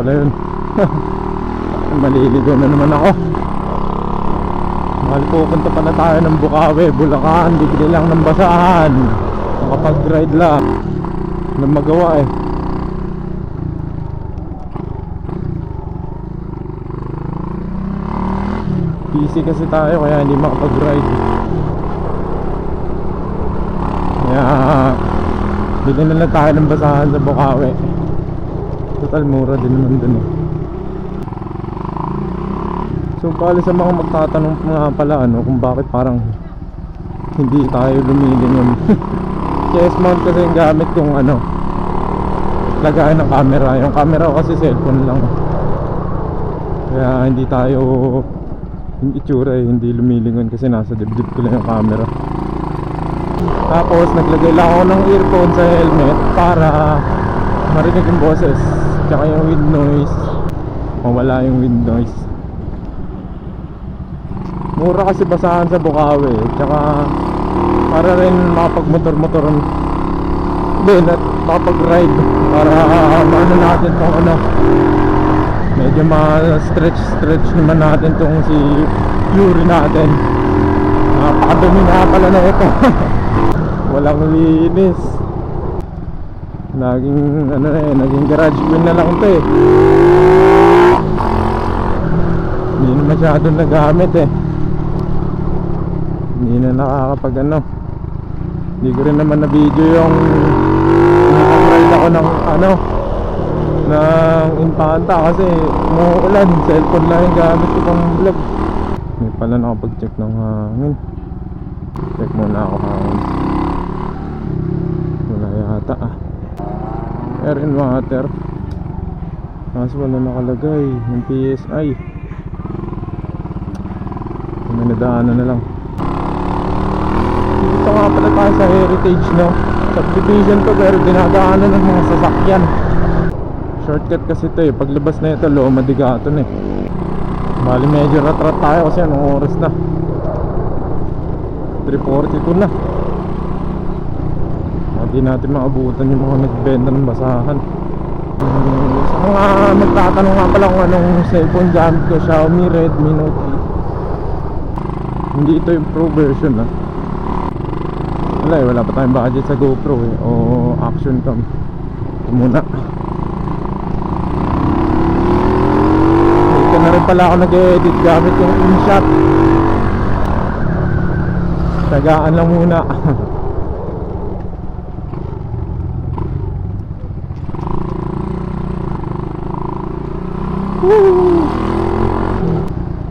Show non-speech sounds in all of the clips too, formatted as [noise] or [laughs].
pala yun. [laughs] Maliligo na naman ako. Mahal pupunta pala tayo ng Bukawi, Bulacan, bigli lang ng basahan. Makapag-ride lang. Walang magawa eh. Busy kasi tayo kaya hindi makapag-ride. Kaya bili na lang tayo ng basahan sa Bukawi. Total mura din naman dun eh. So pala sa mga magtatanong nga pala ano kung bakit parang hindi tayo lumilingon. [laughs] Chest mount kasi yung gamit kong ano lagayan ng camera. Yung camera ko kasi cellphone lang. Kaya hindi tayo yung itsura eh, hindi lumilingon kasi nasa dibdib ko lang yung camera. Tapos naglagay lang ako ng earphone sa helmet para marinig yung boses. Tsaka yung wind noise. Mawala yung wind noise. Mura kasi basahan sa Bukawi. Tsaka para rin makapag-motor-motor. Hindi, na- makapag-ride. Para maano natin tong ano. Medyo ma-stretch-stretch naman natin tong si Fury natin. Napakadumi nga pala na ito. [laughs] Walang linis. Naging ano na eh, naging garage queen na lang ito eh. Hindi na masyadong nagamit eh. Hindi na nakakapag ano. Hindi ko rin naman na video yung ride ako ng ano ng Infanta kasi umuulan. Cellphone lang yung gamit ko pang vlog. Hindi pala nakapag-check ng hangin. Check muna ako hangin. Wala yata ah. Air and water. Kaso wala nakalagay. Yung PSI. May nadaanan na lang. Dito nga pala tayo sa heritage no. Subdivision to pero dinadaanan ng mga sasakyan. Shortcut kasi ito eh. Paglabas na ito, Loma Gaton eh. Bali medyo rat-rat tayo kasi anong oras na. 3.42 na. Hindi natin maabutan yung mga nagbenta ng basahan. Hmm, sa mga magtatanong nga pala kung anong cellphone gamit ko, Xiaomi Redmi Note 8. Hindi ito yung pro version ah. Wala eh, wala pa tayong budget sa GoPro eh. O action cam. Ito muna. Dito na rin pala ako nag-edit gamit yung InShot. Tagaan lang muna. [laughs] Woo!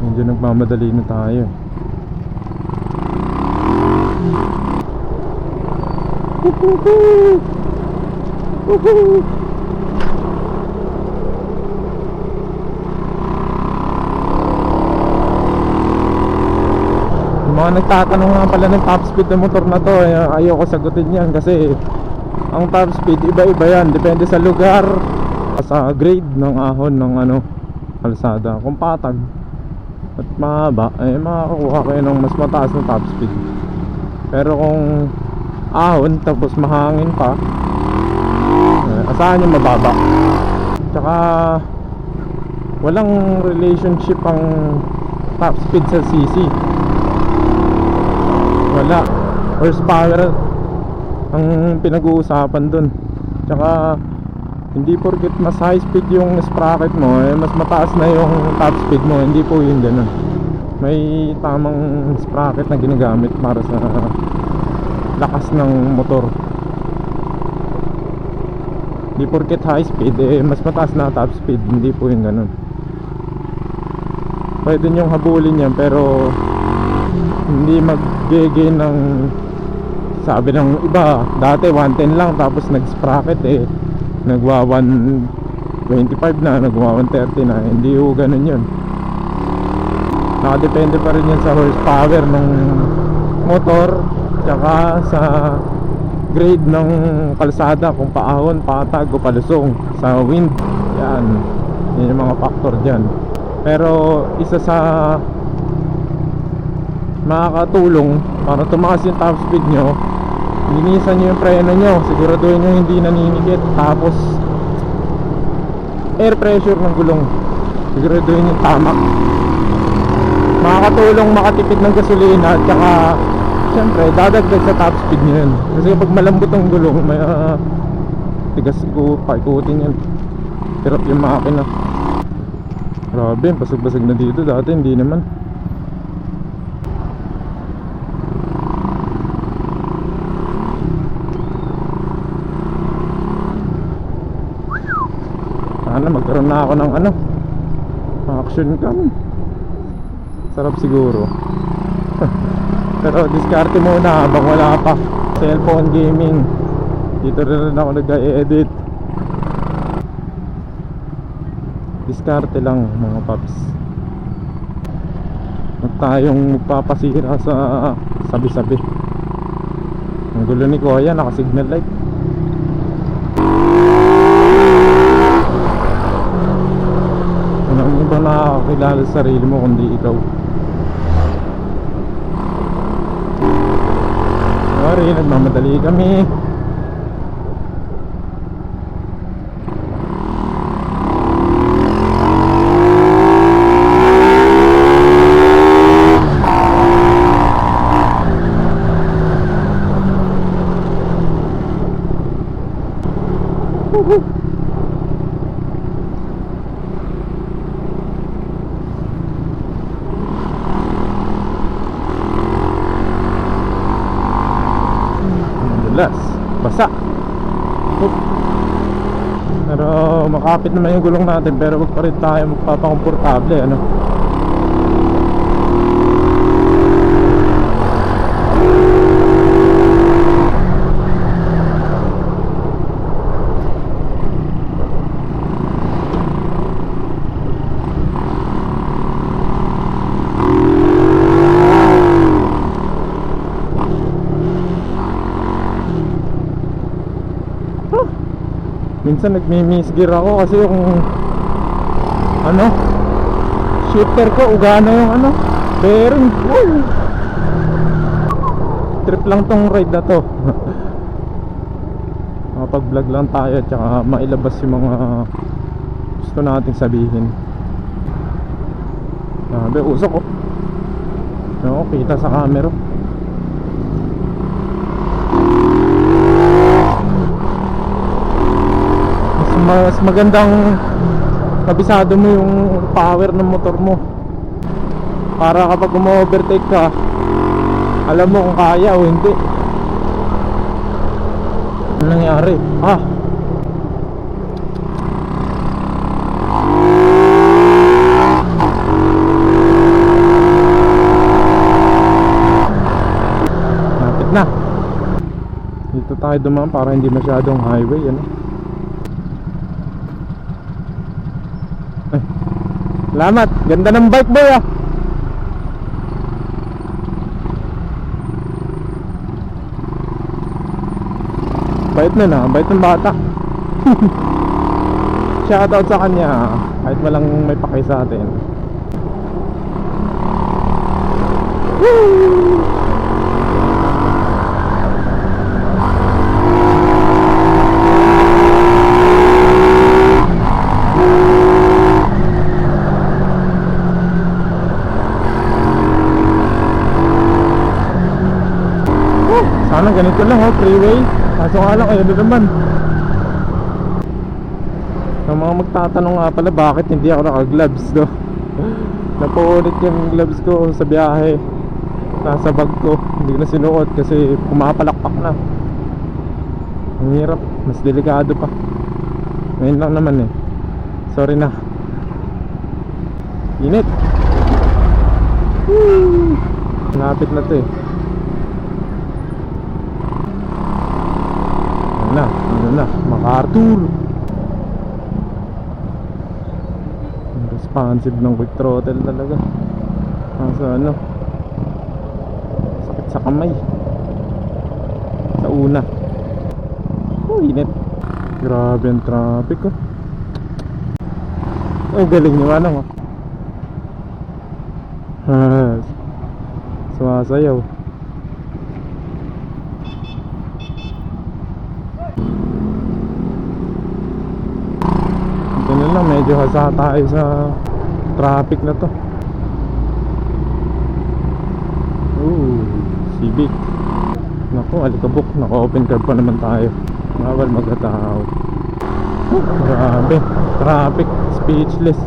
Medyo nagmamadali na tayo. Woohoo! Mga nagtatanong nga pala ng top speed ng motor na to, eh, ayoko sagutin yan kasi ang top speed iba-iba yan, depende sa lugar, sa grade ng ahon ng ano, kalsada. Kung patag at mahaba, eh makakakuha kayo ng mas mataas na top speed. Pero kung ahon tapos mahangin pa, eh, asahan yung mababa. Tsaka walang relationship ang top speed sa CC. Wala. Horsepower ang pinag-uusapan dun. Tsaka hindi porket mas high speed yung sprocket mo, eh, mas mataas na yung top speed mo. Hindi po yun ganun. May tamang sprocket na ginagamit para sa lakas ng motor. Hindi porket high speed, eh, mas mataas na top speed. Hindi po yun ganun. Pwede nyong habulin yan pero hindi mag-gain ng sabi ng iba dati 110 lang tapos nag-sprocket eh nagwa 125 na nagwa 130 na. Hindi ho ganun yun. Nakadepende pa rin yan sa horsepower ng motor tsaka sa grade ng kalsada kung paahon, patag o palusong sa wind. Yan. Yan yung mga factor dyan. Pero isa sa makakatulong para tumaas yung top speed nyo linisan nyo yung preno nyo siguraduhin nyo hindi naninigit tapos air pressure ng gulong. Siguraduhin yung tama. Makakatulong makatipid ng gasolina at saka Siyempre, dadagdag sa top speed nyo yun. Kasi pag malambot ang gulong, may ah, tigas ko, paikutin yan. Hirap yung makina. Grabe, basag-basag na dito. Dati hindi naman. Sana magkaroon na ako ng ano Action cam. Sarap siguro. [laughs] Pero diskarte muna habang wala pa. Cellphone gaming. Dito rin ako nag-edit Diskarte lang mga paps. Huwag tayong magpapasira sa sabi-sabi. Ang gulo ni Kuya naka-signal light sa sarili mo kundi ikaw Sorry, nagmamadali kami Madalas, makapit naman yung gulong natin Pero wag pa rin tayo magpapakomportable ano Minsan nagmi-miss gear ako kasi yung ano shifter ko ugana yung ano bearing. Woo! trip lang tong ride na to. [laughs] Makapag vlog lang tayo at saka mailabas yung mga gusto nating sabihin. Grabe, usok ko Oo, kita sa camera mas, magandang kabisado mo yung power ng motor mo. Para kapag umo-overtake ka alam mo kung kaya o hindi. Ano nangyari? ah Lapit na. Dito tayo dumaan para hindi masyadong highway ano Salamat. Ganda ng bike boy ah. Bait na na, bait ng bata. [laughs] Shoutout sa kanya kahit walang may pakay sa atin. Woo! Sana ganito lang oh, freeway. Kaso nga lang, ayun na naman. Sa mga magtatanong nga pala, bakit hindi ako naka-gloves do? [laughs] Napuulit yung gloves ko sa biyahe. Nasa bag ko. Hindi na sinuot kasi pumapalakpak na. Ang hirap. Mas delikado pa. Ngayon lang naman eh. Sorry na. Init. Woo! Napit na to eh. Ano na, ano na, MacArthur Responsive ng quick throttle talaga. Kaso ano? Sakit sa kamay. Sa una. Oh, init. Grabe ang traffic oh. Ang galing ni Manong oh. Ah, Sumasayaw Ito na lang, medyo hasa tayo sa traffic na to. Ooh, Civic Naku, alikabok. Naka-open curb pa naman tayo. Bawal magkatao Grabe. Traffic. Speechless.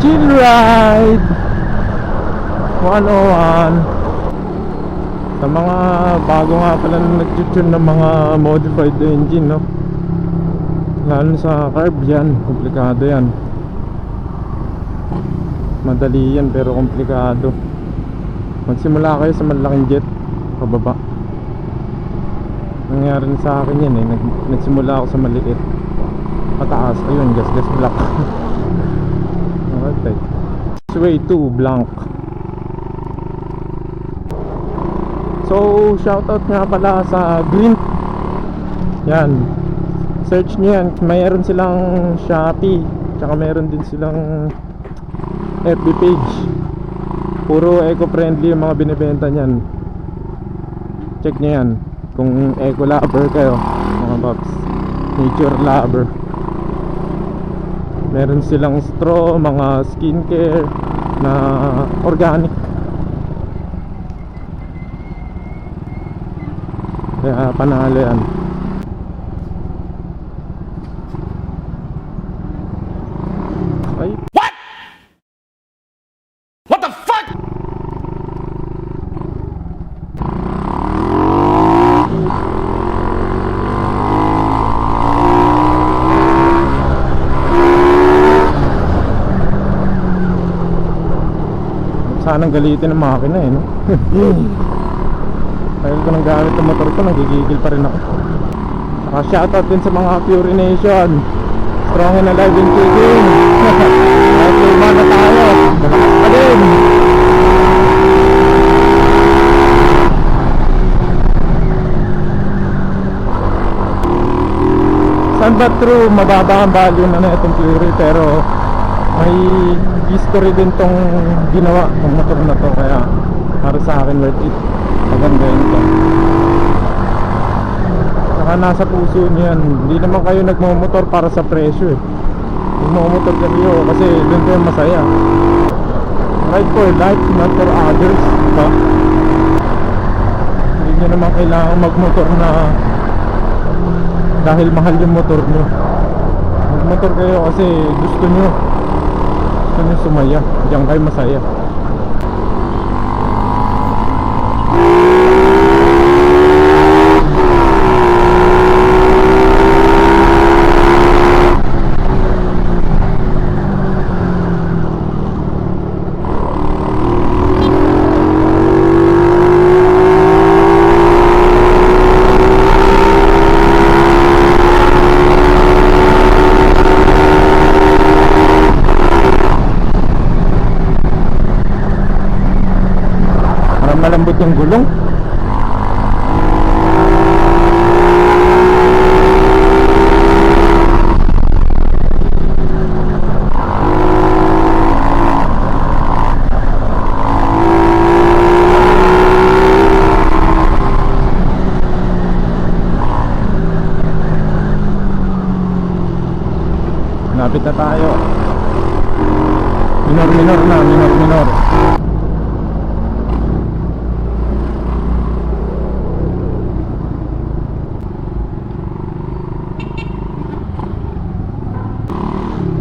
Chill ride! 101 sa mga bago nga pala na nag-tune ng mga modified engine no? Lalo sa carb yan komplikado yan. Madali yan pero komplikado. Magsimula kayo sa malaking jet pababa. Nangyari na sa akin yan eh. Nag, nagsimula ako sa maliit. Pataas. Ayun gas gas black. [laughs] Okay. Sway 2 blank So, shoutout nga pala sa Green. Yan. Search nyo yan. Mayroon silang Shopee. Tsaka mayroon din silang FB page. Puro eco-friendly yung mga binibenta niyan. Check nyo yan. Kung eco-lover kayo, mga paps. Nature lover. Meron silang straw, mga skincare na organic. Yan Ay What the fuck? Sanang galitin ng makina eh no? [laughs] Dahil ko nang gamit ng motor ko Nagigigil pa rin ako. Saka shoutout din sa mga Fury Nation. Strong and alive and kicking. [laughs] Kahit luma na tayo. Malakas pa din. San ba true? Mababa ang value na na itong Fury pero may history din tong ginawa ng motor na to. Kaya para sa akin worth it maganda yun to saka nasa puso nyo yan. Hindi naman kayo nagmamotor para sa presyo eh. Nagmamotor kayo kasi doon kayo masaya. Ride for life not for others diba hindi nyo naman kailangan magmotor na dahil mahal yung motor nyo magmotor kayo kasi gusto nyo gusto nyo sumaya. Diyan kayo masaya Parang malambot yung gulong Lapit na tayo. Minor minor na, minor minor.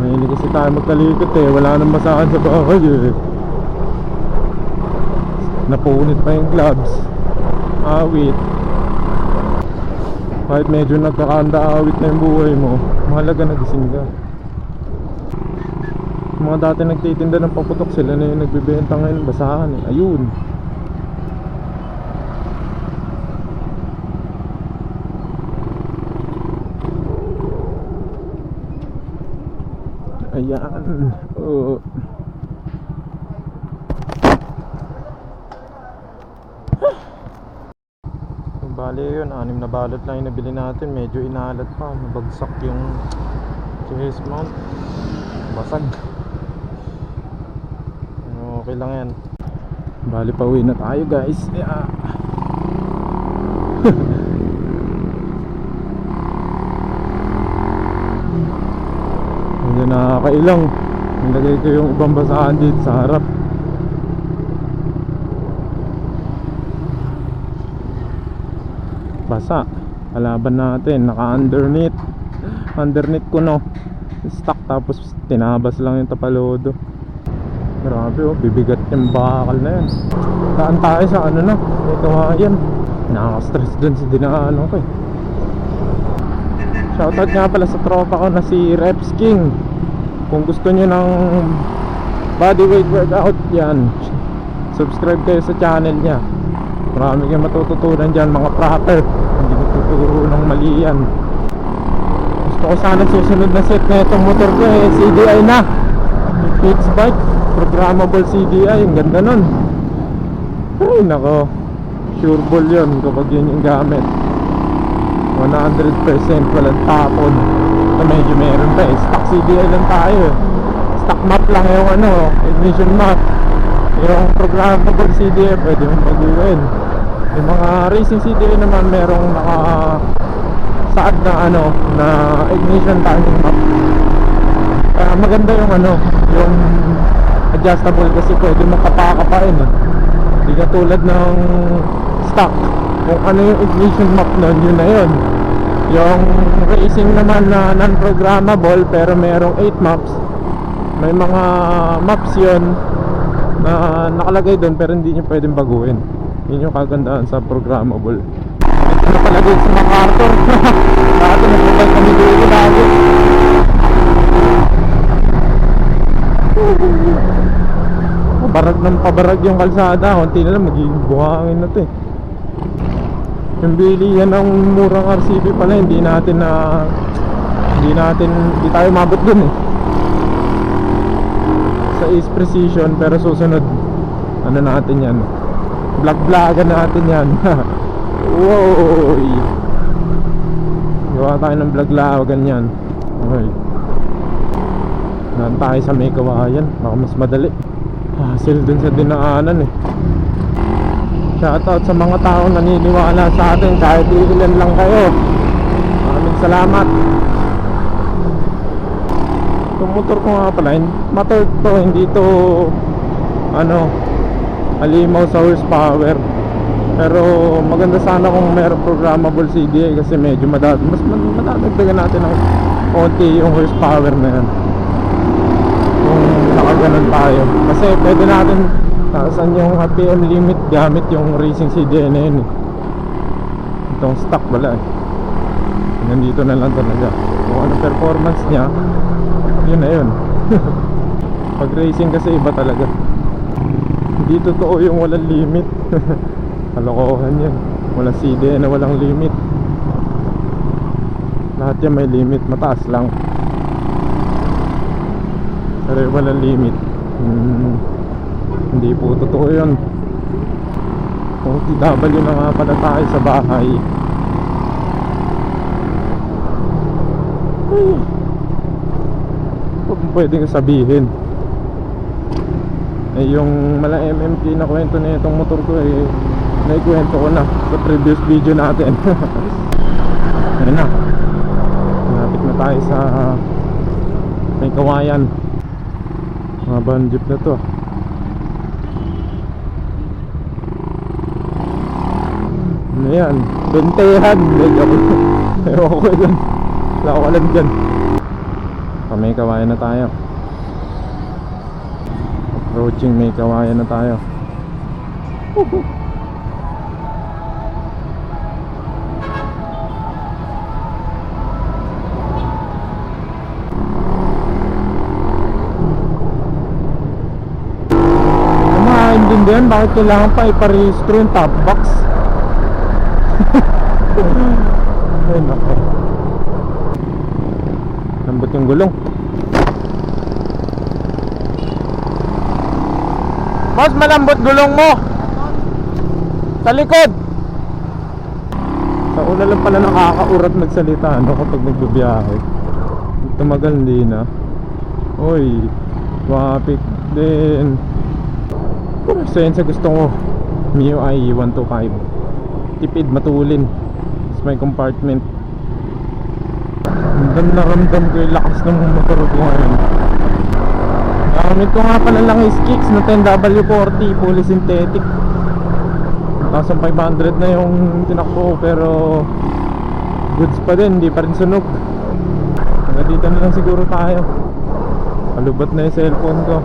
Mahilig kasi tayo magkalikot eh. Wala nang masakan sa bahay eh. Napunit pa yung gloves. Awit. Kahit medyo nagkakanda awit na yung buhay mo Mahalaga na gising ka Mga dati nagtitinda ng paputok sila na yung nagbibenta ngayon basahan eh Ayun Ayan. Oo. Bali yun, anim na balot lang yung nabili natin. Medyo inalat pa. Nabagsak yung chest mount. Basag. Okay lang yan. Bali pa uwi na tayo guys. Yeah. [laughs] Hindi nakakailang. Nilagay ko yung ibang basahan dito sa harap. Basa. Kalaban natin. Naka-underneath. Underneath ko no. Stuck tapos tinabas lang yung tapalodo. Grabe oh, bibigat yung bakal na yan. Daan tayo sa ano na, ito nga yan. Nakaka-stress dun sa dinaanan ko eh. Shoutout nga pala sa tropa ko na si Reps King. Kung gusto nyo ng bodyweight workout, yan. Subscribe kayo sa channel niya. Marami kayong matututunan dyan, mga proper. Hindi tuturo ng mali yan. Gusto ko sana susunod na set na itong motor ko eh, CDI na. Fixed bike, programmable CDI, ang ganda nun. Ay nako, sure ball yun kapag yun yung gamit. 100% walang tapon. Ito medyo meron pa eh, stock CDI lang tayo eh. Stock map lang yung ano, ignition map. Yung programmable CDI pwede mong baguhin. Yung mga racing CDI naman merong naka saad na ano na ignition timing map kaya maganda yung ano yung adjustable kasi pwede mo kapakapain eh. hindi katulad ng stock. Kung ano yung ignition map nun yun na yun. Yung racing naman na non-programmable pero merong 8 maps. May mga maps yun na nakalagay doon pero hindi nyo pwedeng baguhin. Yun yung kagandahan sa programmable. Ito na palagay sa MacArthur [laughs] dati nagbabay kami dito lagi Pabarag ng pabarag yung kalsada Kunti na lang magiging buhangin na to eh. Yung bilihan ng murang RCP pala Hindi natin na Hindi natin Hindi tayo mabot dun eh. Sa East Precision Pero susunod Ano natin yan? Vlog vlogan natin yan. [laughs] Wow Gawa tayo ng vlog vlogan yan Okay Naan tayo sa may kawayan Baka mas madali Hassle dun sa dinaanan eh. Shoutout sa mga taong naniniwala sa atin Kahit ilan lang kayo. Maraming salamat. Itong motor ko nga pala Motor to hindi to Ano Halimaw sa horsepower. Pero maganda sana kung meron programmable CDI Kasi medyo madad Mas madadagdagan natin ng konti yung horsepower na yan nakaganon tayo kasi pwede natin taasan yung RPM limit gamit yung racing eh. itong stock wala eh. Nandito na lang talaga. Kung ano performance niya yun na yun. [laughs] Pag racing kasi iba talaga. Hindi totoo yung walang limit. [laughs] Kalokohan yan walang CDI na walang limit. Lahat yan may limit. Mataas lang pero walang limit. Hmm, hindi po totoo yun. OTW na nga pala tayo sa bahay. Ay. Huwag pwedeng sabihin. Eh yung mala MMK na kwento na itong motor ko eh naikwento ko na sa previous video natin. [laughs] Ayun na. Malapit na tayo sa may kawayan mga van jeep na to. Ano yan? Bentehan! [laughs] Ewan ko dyan wala ko alam dyan. May kawayan na tayo. Approaching may kawayan na tayo. Ang [laughs] maintindihan bakit kailangan pa iparehistro yung top box? [laughs] Ay nako. Lambot yung gulong. Boss malambot gulong mo. Sa likod. Sa una lang pala nakakaurat magsalita ano kapag nagbibiyahe? Tumagal hindi na. Uy Traffic din Pasensya gusto ko MIUI 125 tipid, matulin. Tapos may compartment. Ramdam na ramdam ko yung lakas ng motor ko ngayon. Gamit ko nga pala lang is kicks na 10W40 fully synthetic. 1,500 na yung tinakbo pero goods pa din, hindi pa rin sunog. Hanggang dito na lang siguro tayo. Kalubat na yung cellphone ko.